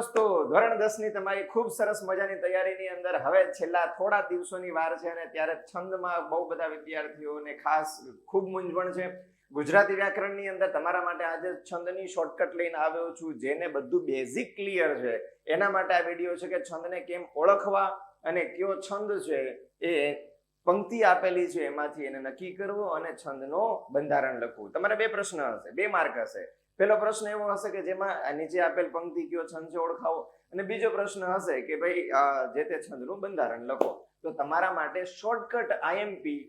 દોસ્તો ધોરણ દસની તમારી ખૂબ સરસ મજાની તૈયારીની અંદર હવે છેલ્લા થોડા દિવસોની વાર છે અને ત્યારે છંદમાં બહુ બધા વિદ્યાર્થીઓને ખાસ ખૂબ મૂંઝવણ છે. ગુજરાતી વ્યાકરણની અંદર તમારા માટે આજે છંદની શોર્ટકટ લઈને આવ્યો છું, જેને બધું બેઝિક ક્લિયર છે. એના માટે આ વીડિયો છે કે છંદને કેમ ઓળખવા અને કયો છંદ છે એ પંક્તિ આપેલી છે એમાંથી એને નક્કી કરવો અને છંદનો બંધારણ લખવું. તમારે બે પ્રશ્ન હશે, બે માર્ક હશે. પહેલો પ્રશ્ન એવો હશે કે જેમાં નીચે આપેલ પંક્તિ કયો છંદ છે ઓળખાવો? અને બીજો પ્રશ્ન હશે કે ભાઈ જે તે છંદનું બંધારણ લખો. તો તમારા માટે શોર્ટકટ આઈએમપી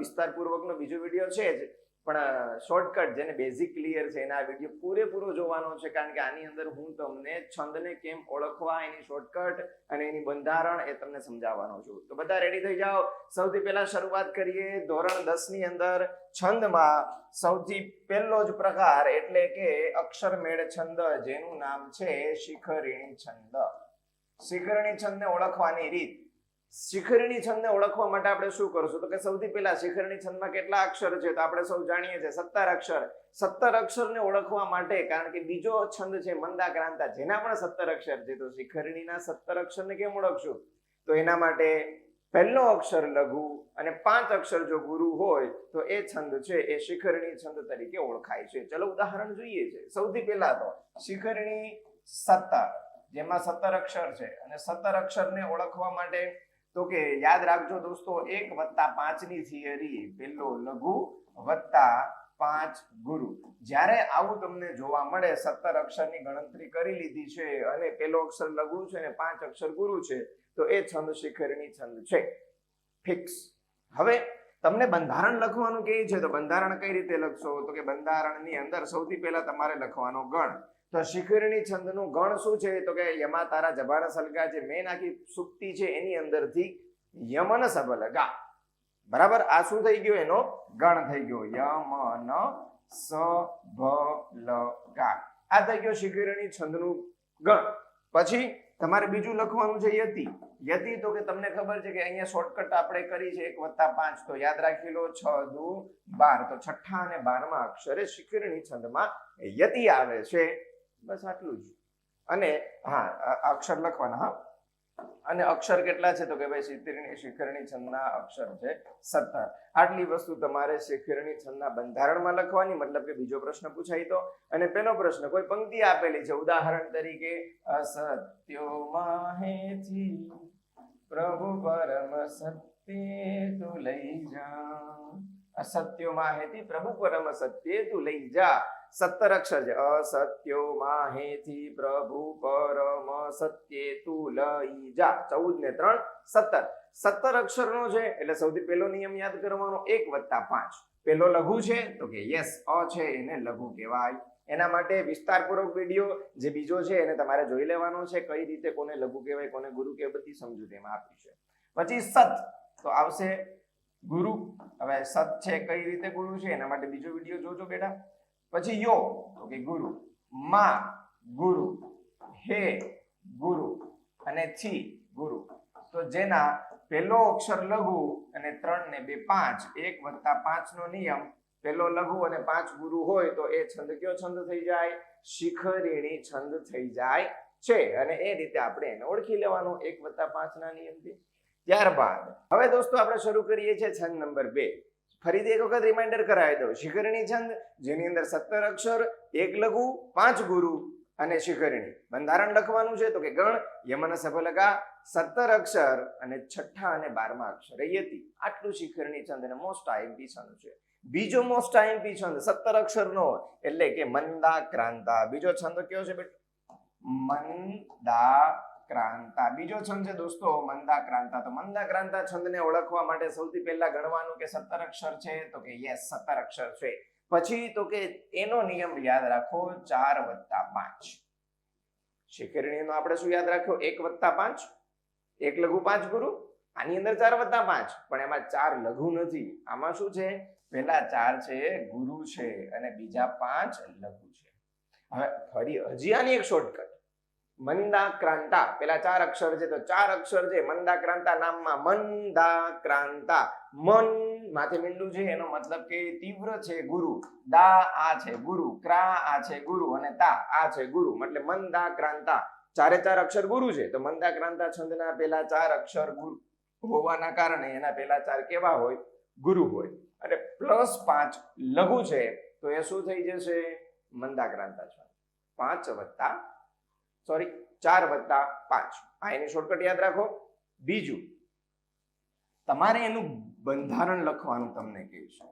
વિસ્તારપૂર્વકનો બીજો વીડિયો છે જ. પણ શોર્ટકટ જેને બેઝિક ક્લિયર છે, એના વીડિયો પૂરેપૂરો જોવાનો છે, કારણ કે આની અંદર હું તમને છંદને કેમ ઓળખવા, એની શોર્ટકટ અને એની બંધારણ એ તમને સમજાવવાનો છું. તો બધા રેડી થઈ જાઓ? સૌથી પહેલા શરૂઆત કરીએ ધોરણ દસની અંદર છંદમાં સૌથી પહેલો જ પ્રકાર એટલે કે અક્ષરમેળ છંદ, જેનું નામ છે શિખરિણી છંદ. શિખરણી છંદને ઓળખવાની રીત. શિખરિણી છંદને ઓળખવા માટે આપણે શું કરશું? તો કે સૌથી પહેલા શિખરણી છંદમાં કેટલા અક્ષર છે તો આપણે સૌ જાણીએ છીએ સત્તર અક્ષર. સત્તર અક્ષરને ઓળખવા માટે કારણ કે બીજો છંદ છે મંદાક્રાંતા, જેના પણ સત્તર અક્ષર છે, તો શિખરણીના સત્તર અક્ષરને કેમ ઓળખશું? તો એના માટે પહેલો અક્ષર લઘુ અને પાંચ અક્ષર જો ગુરુ હોય, તો એ છંદ છે, એ શિખરણી છંદ તરીકે ઓળખાય છે. ચલો ઉદાહરણ જોઈએ છે. સૌથી પહેલા તો શિખરણી સત્તર, જેમાં સત્તર અક્ષર છે અને સત્તર અક્ષરને ઓળખવા માટે તો કે યાદ રાખજો દોસ્તો, એક વત્તા પાંચની થિયરી, પેલો લઘુ વત્તા પાંચ ગુરુ. જ્યારે આવું તમને જોવા મળે, સત્તર અક્ષરની ગણતરી કરી લીધી છે અને પેલો અક્ષર લઘુ છે અને પાંચ અક્ષર ગુરુ છે, તો એ છંદ શિખરની છંદ છે. ફિક્સ હવે તમને બંધારણ લખવાનું કે છે? તો બંધારણ કઈ રીતે લખશો? તો કે બંધારણની અંદર સૌથી પહેલા તમારે લખવાનો ગણ. તો શિખરની છંદનું ગણ શું છે? તો કે યમા તારા જબાના સલગા જે મેન આખી સુક્તિ છે, એની અંદરથી યમન સબલગા બરાબર? આ શું થઈ ગયો? એનો ગણ થઈ ગયો. યમન સ ભ આ થઈ ગયો શિખરની છંદનું ગણ. પછી તમારે બીજું લખવાનું છે યતિ. યતિ તો કે તમને ખબર છે કે અહીંયા શોર્ટકટ આપણે કરી છે, એક વત્તા પાંચ. તો યાદ રાખી લો, છ, દુ, બાર. તો છઠ્ઠા અને બારમા અક્ષરે શિખરણી છંદમાં યતિ આવે છે. બસ આટલું જ. અને હા અક્ષર લખવાના, હા. અને અક્ષર કેટલા છે? તો કે ભાઈ શિખરણી શિખરણી છંદના અક્ષર છે સત્તર. આટલી વસ્તુ તમારે શિખરણી છંદના બંધારણમાં લખવાની, મતલબ કે બીજો પ્રશ્ન પૂછાય તો. અને પેલો પ્રશ્ન, કોઈ પંક્તિ આપેલી છે? ઉદાહરણ તરીકે, અસત્યો માહેથી પ્રભુ પરમ સત્ય તું લઈ જા. અસત્યો માહેથી પ્રભુ પરમ સત્ય તું લઈ જા. સત્તર અક્ષર છે અસત્યો માહેથી પ્રભુ પરમ સત્ય તું લઈ જા ચૌદ ને ત્રણ સત્તર સત્તર અક્ષરનો છે, એટલે સૌથી પહેલો નિયમ યાદ કરવાનો, એક વત્તા પાંચ. પહેલો લઘુ છે, તો કે યસ, અ છે, એને લઘુ કહેવાય. એના માટે વિસ્તારપૂર્વક વીડિયો જે બીજો છે, એને તમારે જોઈ લેવાનો છે, કઈ રીતે કોને લઘુ કહેવાય, કોને ગુરુ કહેવાય બધી સમજૂતી એમાં આપી છે. પછી સત, તો આવશે ગુરુ. હવે સત છે, કઈ રીતે ગુરુ છે, એના માટે બીજો વીડિયો જોજો બેટા. પછી યો તો કે ગુરુ. મા, ગુરુ. હે, ગુરુ. અને થી, ગુરુ. તો જેના પહેલો અક્ષર લઘુ અને ત્રણ ને બે પાંચ, એક વત્તા પાંચ નો નિયમ. પહેલો લઘુ અને પાંચ ગુરુ હોય તો એ છંદ કયો છંદ થઈ જાય? શિખરીણી છંદ થઈ જાય છે. અને એ રીતે આપણે એને ઓળખી લેવાનું એક વત્તા પાંચ ના નિયમથી. ત્યારબાદ, હવે દોસ્તો આપણે શરૂ કરીએ છીએ છંદ નંબર બે. ફરીથી એક વખત રિમાઇન્ડર કરાવી દઉં. શિખરણી છંદ, જેની અંદર સત્તર અક્ષર, એક લઘુ, પાંચ ગુરુ અને શિખરણી. બંધારણ લખવાનું છે તો કે ગણ, યમન સફલકા, સત્તર અક્ષર અને છઠ્ઠા અને બારમા અક્ષર. યતી આટલું શિખરણી છંદ અને મોસ્ટ આઈએમપી છંદ છે. બીજો મોસ્ટ આઈએમપી છંદ સત્તર અક્ષરનો એટલે કે મંદા ક્રાંતા. બીજો છંદ કયો છે બેટા? મંદા ક્રાંતા. બીજો છંદ છે દોસ્તો મંદા ક્રાંતા. તો મંદા ક્રાંતા છંદને ઓળખવા માટે સૌથી પહેલા ગણવાનું કે સત્તર અક્ષર છે, તો કે યસ સત્તર અક્ષર છે. પછી તો કે એનો નિયમ યાદ રાખો, ચાર વત્તા પાંચ. શિખરણીનો આપણે શું યાદ રાખ્યો? એક વત્તા પાંચ, એક લઘુ પાંચ ગુરુ, આની અંદર ચાર વત્તા પાંચ. પણ એમાં ચાર લઘુ નથી. આમાં શું છે? પહેલા ચાર છે, ગુરુ છે, અને બીજા પાંચ લઘુ છે. હવે ફરી હજી આની એક શોર્ટકટ મંદાક્રાંતા. પેલા ચાર અક્ષર છે તો ચાર અક્ષર છે મંદાક્રાંતા નામમાં મંદાક્રાંતા. મન માથે મીંડું છે, એનો મતલબ કે તીવ્ર છે ગુરુ. દા આ છે ગુરુ, ક્રા આ છે ગુરુ અને તા આ છે ગુરુ. એટલે મંદાક્રાંતા. ચારે ચાર અક્ષર ગુરુ છે, તો મંદાક્રાંતા છંદના પેલા ચાર અક્ષર ગુરુ હોવાના કારણે એના પેલા ચાર કેવા હોય? ગુરુ હોય. અને પ્લસ પાંચ લઘુ છે, તો એ શું થઈ જશે? મંદાક્રાંતા છંદ. પાંચ વત્તા સોરી ચાર વત્તા પાંચ. આ એની શોર્ટકટ યાદ રાખો. બીજું, તમારે એનું બંધારણ લખવાનું તમને કહીશું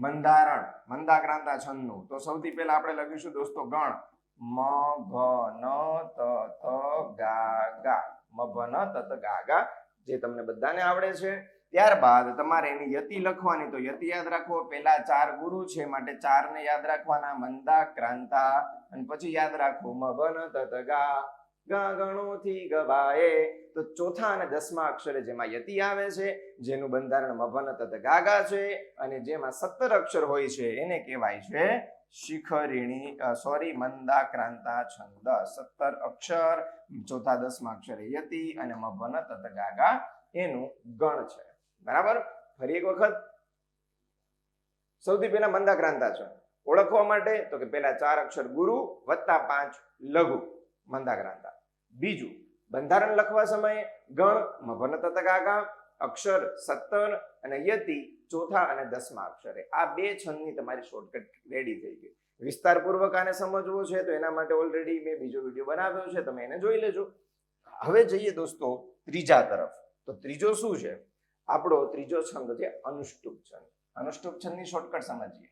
બંધારણ મંદાક્રાંતા છંદનું તો સૌથી પહેલા આપણે લખીશું દોસ્તો ગણ. મ ભ ન, ત ત, ગા ગા. મ ભ ન, ત ત, ગા ગા. જે તમને બધાને આવડે છે. ત્યારબાદ તમારે એની યતિ લખવાની, તો યતિ યાદ રાખો, પેલા ચાર ગુરુ છે માટે ચાર ને યાદ રાખવાના, મંદા, ક્રાંતા, અને પછી યાદ રાખો, મગન, તતગા, ગા, ગણોથી ગવાએ. તો ચોથા અને દસમા અક્ષરે જેમાં યતિ આવે છે, જેનું બંધારણ મભન તત ગાગા છે, અને જેમાં સત્તર અક્ષર હોય છે, એને કહેવાય છે શિખરિણી સોરી મંદા, ક્રાંતા, છંદ. સત્તર અક્ષર, ચોથા, દસમા અક્ષરે યતિ અને મભન તત ગાગા એનું ગણ છે. બરાબર? ફરી એક વખત. સૌથી પહેલા મંદાક્રાંતા છે. ઓળખવા માટે તો કે પહેલા ચાર અક્ષર ગુરુ વત્તા પાંચ લઘુ મંદાક્રાંતા. બીજું, બંધારણ લખવા સમયે ગણ મભન તત અક્ષર સત્તર અને યતિ ચોથા અને દસમા અક્ષરે. આ બે છંદની તમારી શોર્ટકટ રેડી થઈ ગઈ. વિસ્તારપૂર્વક આને સમજવું છે તો એના માટે ઓલરેડી મેં બીજો વીડિયો બનાવ્યો છે, તમે એને જોઈ લેજો. હવે જઈએ દોસ્તો ત્રીજા તરફ. તો ત્રીજો શું છે? આપણો ત્રીજો છંદ છે અનુષ્ટુપ છંદ અનુષ્ટુપ છંદની શોર્ટકટ સમજીએ.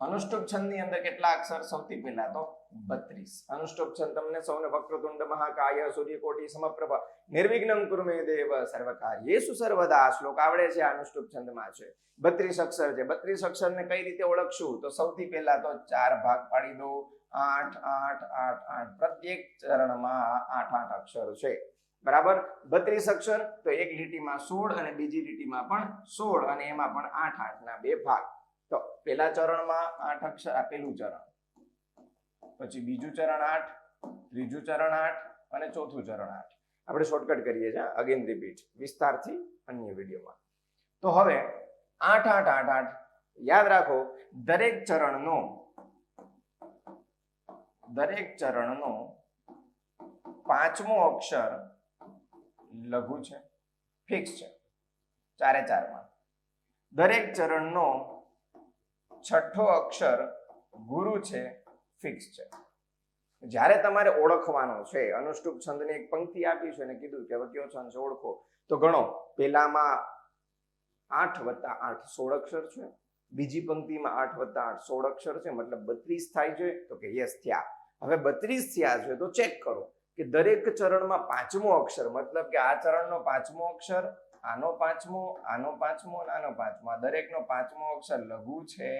અનુષ્ટુપ છંદની અંદર કેટલા અક્ષર? સૌથી પહેલા તો બત્રીસ. અનુષ્ટુપ છંદ તમને સૌને વક્રતુંડ મહાકાય, સૂર્યકોટી, સમપ્રભા, નિર્વિઘ્નમ કુરમે દેવ સર્વકાર્યેષુ સર્વદા આ શ્લોક આવડે છે અનુષ્ટુપ છંદમાં છે. બત્રીસ અક્ષર છે. બત્રીસ અક્ષરને કઈ રીતે ઓળખશું? તો સૌથી પહેલા તો ચાર ભાગ પાડી દો. આઠ આઠ આઠ આઠ. પ્રત્યેક ચરણમાં આઠ આઠ અક્ષર છે. બરાબર? બત્રીસ અક્ષર, તો એક લીટીમાં સોળ અને બીજી લીટીમાં પણ સોળ અને એમાં પણ આઠ, આઠના બે ભાગ. તો પેલા ચરણમાં આઠ અક્ષર પેલું ચરણ. પછી બીજું ચરણ આઠ, ત્રીજું ચરણ આઠ અને ચોથું ચરણ આઠ. આપણે શોર્ટકટ કરીએ છીએ અગેન રિપીટ વિસ્તારથી અન્ય વિડીયોમાં. તો હવે આઠ આઠ આઠ આઠ. યાદ રાખો, દરેક ચરણનો દરેક ચરણનો પાંચમો અક્ષર લઘુ છે, ફિક્સ છે, ચારે ચારમાં. દરેક ચરણનો છઠ્ઠો અક્ષર ગુરુ છે, ફિક્સ છે. જ્યારે તમારે ઓળખવાનો છે, અનુષ્ટુપ છંદની એક પંક્તિ આપી છે અને કીધું કે હવે કયો છંદ છે, ઓળખો. તો ગણો. પેલામાં આઠ વત્તા આઠ સોળ અક્ષર છે, બીજી પંક્તિમાં આઠ વત્તા આઠ સોળ અક્ષર છે, મતલબ બત્રીસ થાય છે, તો કે યસ થયા. હવે બત્રીસ થયા છે, તો ચેક કરો. કે દરેક ચરણમાં પાંચમો અક્ષર, મતલબ કે આ ચરણનો પાંચમો અક્ષર, આનો પાંચમો આનો પાંચમો અને આનો પાંચમો. આ દરેકનો પાંચમો અક્ષર લઘુ છે.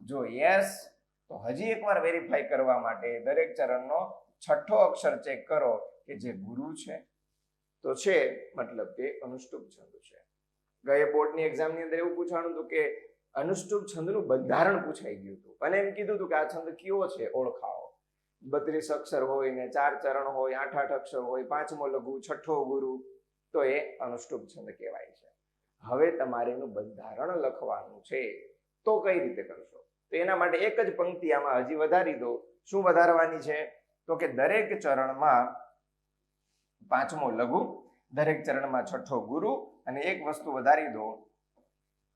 જો યસ તો હજી એકવાર વેરીફાઈ કરવા માટે દરેક ચરણનો છઠ્ઠો અક્ષર ચેક કરો કે જે ગુરુ છે. તો છે, મતલબ કે અનુષ્ટુપ છંદ છે. ગયે બોર્ડની એક્ઝામની અંદર એવું પૂછાણું હતું કે અનુષ્ટુપ છંદનું બંધારણ પૂછાઈ ગયું હતું. અને એમ કીધું હતું કે આ છંદ કયો છે? ઓળખાવો. બત્રીસ અક્ષર હોય ને ચાર ચરણ હોય, આઠ આઠ અક્ષર હોય, પાંચમો લઘુ, છઠ્ઠો ગુરુ, તો એ અનુષ્ટુપ છંદ કહેવાય છે. હવે તમારે એનું બંધારણ લખવાનું છે, તો કઈ રીતે કરશો? તો એના માટે એક જ પંક્તિ આમાં હજી વધારી દો. શું વધારવાની છે? તો કે દરેક ચરણમાં પાંચમો લઘુ, દરેક ચરણમાં છઠ્ઠો ગુરુ, અને એક વસ્તુ વધારી દો.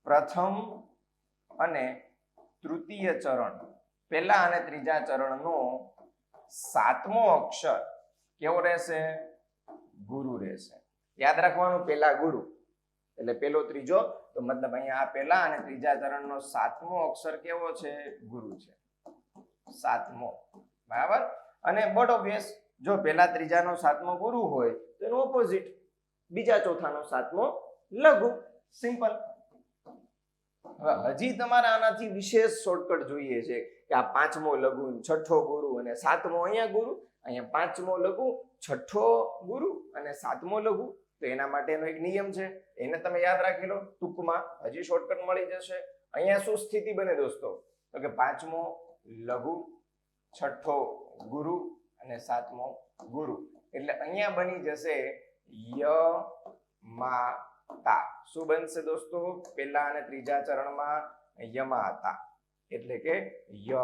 પ્રથમ અને તૃતીય ચરણ, પહેલા અને ત્રીજા ચરણનો સાતમો અક્ષર કેવો રહેશે? ગુરુ રહેશે. યાદ રાખવાનું, પેલા ગુરુ. એટલે પેલો ત્રીજો, તો મતલબ અહીંયા આ પેલા અને ત્રીજા ચરણનો સાતમો અક્ષર કેવો છે? ગુરુ છે. સાતમો. બરાબર? અને બટ ઓબ્વિયસ જો પેલા ત્રીજાનો સાતમો ગુરુ હોય, તો એનું ઓપોઝિટ બીજા ચોથાનો સાતમો લઘુ. સિમ્પલ હજી તમારે આનાથી વિશેષ શોર્ટકટ જોઈએ છે કે આ પાંચમો લઘુ છઠ્ઠો ગુરુ અને સાતમો અહીંયા ગુરુ, અહીંયા પાંચમો લઘુ, છઠ્ઠો ગુરુ અને સાતમો લઘુ. તો એના માટેનો એક નિયમ છે. એને તમે યાદ રાખી લો. ટૂંકમાં હજી શોર્ટકટ મળી જશે. અહીંયા શું સ્થિતિ બને દોસ્તો? તો કે પાંચમો લઘુ, છઠ્ઠો ગુરુ અને સાતમો ગુરુ. એટલે અહીંયા બની જશે ય માતા શું બનશે દોસ્તો? પહેલા અને ત્રીજા ચરણમાં યમાતા. એટલે કે ય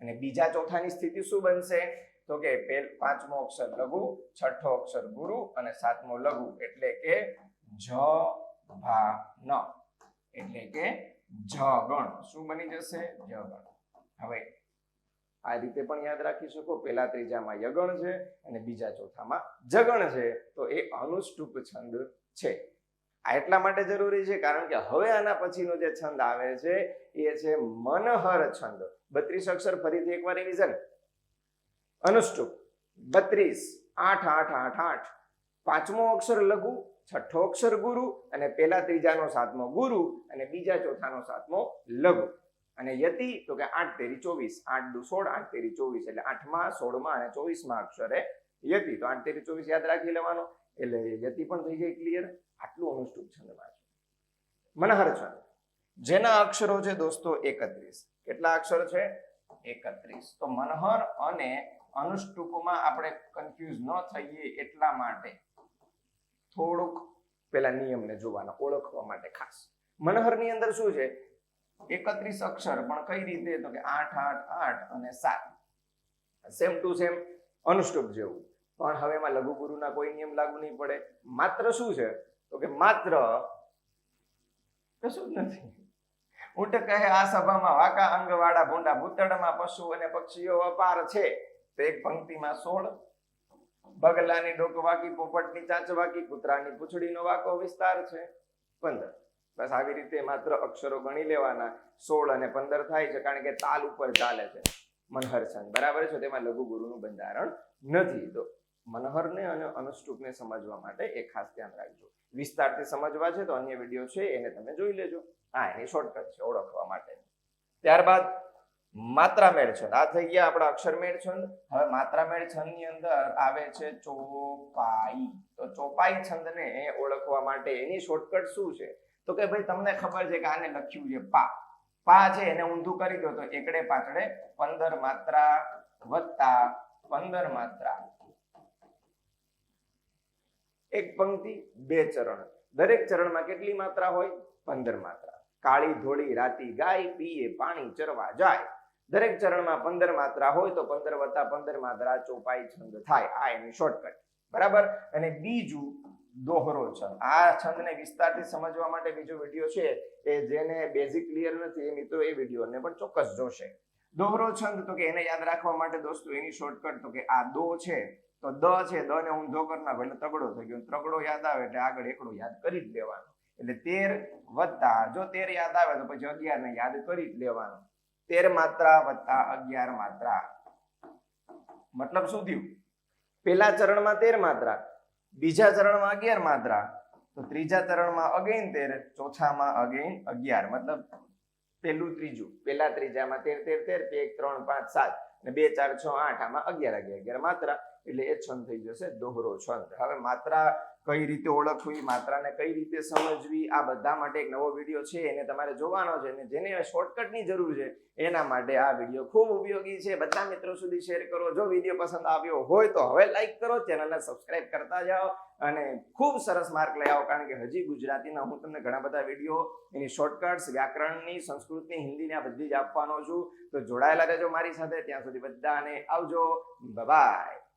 અને બીજા ચોથાની સ્થિતિ શું બનશે? તો કે પેલ પાંચમો અક્ષર લઘુ, છઠ્ઠો અક્ષર ગુરુ અને સાતમો લઘુ. એટલે કે જ ભા ન એટલે કે જ ગણ શું બની જશે? જ ગણ હવે આ રીતે પણ યાદ રાખી શકો. પહેલા ત્રીજામાં યગણ છે અને બીજા ચોથામાં જગણ છે. તો એ અનુષ્ટુપ છંદ છે. આ એટલા માટે જરૂરી છે, કારણ કે હવે આના પછીનો જે છંદ આવે છે, એ છે મનહર છંદ. બત્રીસ અક્ષર ફરીથી એકવાર રિવિઝન અનુષ્ટુપ બત્રીસ, આઠ આઠ આઠ આઠ. પાંચમો અક્ષર લઘુ, છઠ્ઠો અક્ષર ગુરુ, અને પેલા ત્રીજાનો સાતમો ગુરુ, અને બીજા ચોથાનો સાતમો લઘુ. અને યતિ, તો કે આઠ તેરી ચોવીસ. આઠ દુ સોળ, આઠ તેરી ચોવીસ. એટલે આઠમાં, સોળમાં અને ચોવીસમાં અક્ષરે યતિ. તો આઠ તેરી ચોવીસ યાદ રાખી લેવાનો. એટલે યતિ પણ થઈ જાય ક્લિયર આટલું અનુષ્ટુપ છે મનહર છંદ જેના અક્ષરો છે દોસ્તો એકત્રીસ. કેટલા અક્ષર છે? એકત્રીસ. તો મનહર અને અનુષ્ટુપમાં આપણે કન્ફ્યુઝ ન થઈએ એટલા માટે થોડુંક પેલા નિયમને જોવાના, ઓળખવા માટે ખાસ. મનહરની અંદર શું છે? એકત્રીસ અક્ષર, પણ કઈ રીતે? તો કે આઠ આઠ આઠ અને સાત. સેમ ટુ સેમ અનુષ્ટુપ જેવું. પણ હવે એમાં લઘુ ગુરુના કોઈ નિયમ લાગુ નહીં પડે. માત્ર શું છે? તો કે માત્ર કશું જ નથી. ઊંટ કહે આ સભામાં વાકા અંગવાળા ભૂંડા ભૂતળમાં પશુ અને પક્ષીઓ અપાર છે. તો એક પંક્તિમાં સોળ. બગલાની ડોક વાકી પોપટની ચાંચ વાકી કૂતરાની પૂંછડીનો વાકો વિસ્તાર છે. પંદર. બસ આવી રીતે માત્ર અક્ષરો ગણી લેવાના. સોળ અને પંદર થાય છે કારણ કે તાલ ઉપર ચાલે છે. મનહર બરાબર છે? તેમાં લઘુ ગુરુનું બંધારણ નથી. તો મનહરને અને અનુષ્ટુપને સમજવા માટે એ ખાસ ધ્યાન રાખજો. વિસ્તારથી સમજવા છે તો અન્ય વીડિયો છે, એને તમે જોઈ લેજો. હા એની શોર્ટકટ છે, ઓળખવા માટે. ત્યારબાદ માત્રા મેળ છંદ. આ થઈ ગયા આપણા અક્ષર મેળ છંદ. હવે માત્રા મેળ છંદની અંદર આવે છે ચોપાઈ. તો ચોપાઈ છંદને ઓળખવા માટે એની શોર્ટકટ શું છે? તો કે ભાઈ, તમને ખબર છે કે આને લખ્યું છે પા. પા છે, એને ઊંધું કરી દો તો એકડે પાછળે પંદર માત્રા વત્તા પંદર માત્રા. એક પંક્તિ, બે ચરણ. દરેક ચરણમાં કેટલી માત્રા હોય? પંદર માત્રા. કાળી ધોળી રાતી ગાય, પીએ પાણી, ચરવા જાય. દરેક ચરણમાં પંદર માત્રા હોય તો પંદર વત્તા પંદર માત્રા ચોપાઈ છંદ થાય. આ એની શોર્ટકટ બરાબર? અને બીજું દોહરો છંદ. આ છંદને વિસ્તારથી સમજવા માટે બીજો વીડિયો છે એ જેને બેઝિક ક્લિયર નથી એ મિત્રો એ વિડીયોને પણ ચોક્કસ જોશે. દોહરો છંદ તો કે એને યાદ રાખવા માટે દોસ્તો એની શોર્ટકટ તો કે આ દો છે. તો દ છે, દ ને ઊંધો કરી નાખો એટલે તગડો થઈ ગયો. તગડો યાદ આવે એટલે આગળ એકડો યાદ કરી જ લેવાનો. એટલે તેર વત્તા, જો તેર યાદ આવે તો પછી અગિયાર ને યાદ કરી જ લેવાનું. તેર માત્રા વત્તા અગિયાર માત્રા. મતલબ શું થયું? પેલા ચરણમાં તેર માત્રા, બીજા ચરણમાં અગિયાર માત્રા. તો ત્રીજા ચરણમાં અગેન તેર, ચોથામાં અગેન અગિયાર. મતલબ પેલું ત્રીજું. પેલા ત્રીજામાં તેર તેર તેર, બે ત્રણ, પાંચ, સાત. અને બે, ચાર, છ, આઠ, આમાં અગિયાર અગિયાર અગિયાર માત્રા. એટલે એ છંદ થઈ જશે, દોહરો છંદ. હવે માત્રા કઈ રીતે ઓળખવી, માત્રાને કઈ રીતે સમજવી, આ બધા માટે એક નવો વીડિયો છે, એને તમારે જોવાનો છે અને જેને શોર્ટકટની જરૂર છે, એના માટે આ વીડિયો ખૂબ ઉપયોગી છે. બધા મિત્રો સુધી શેર કરો. જો વીડિયો પસંદ આવ્યો હોય તો હવે લાઈક કરો, ચેનલને સબસ્ક્રાઇબ કરતા જાઓ અને ખૂબ સરસ માર્ક લઈ આવો, કારણ કે હજી ગુજરાતીના હું તમને ઘણા બધા વીડિયો એની શોર્ટકટ્સ વ્યાકરણની, સંસ્કૃતની, હિન્દીની આ બધી જ આપવાનો છું. તો જોડાયેલા રહેજો મારી સાથે. ત્યાં સુધી બધાને આવજો. બાય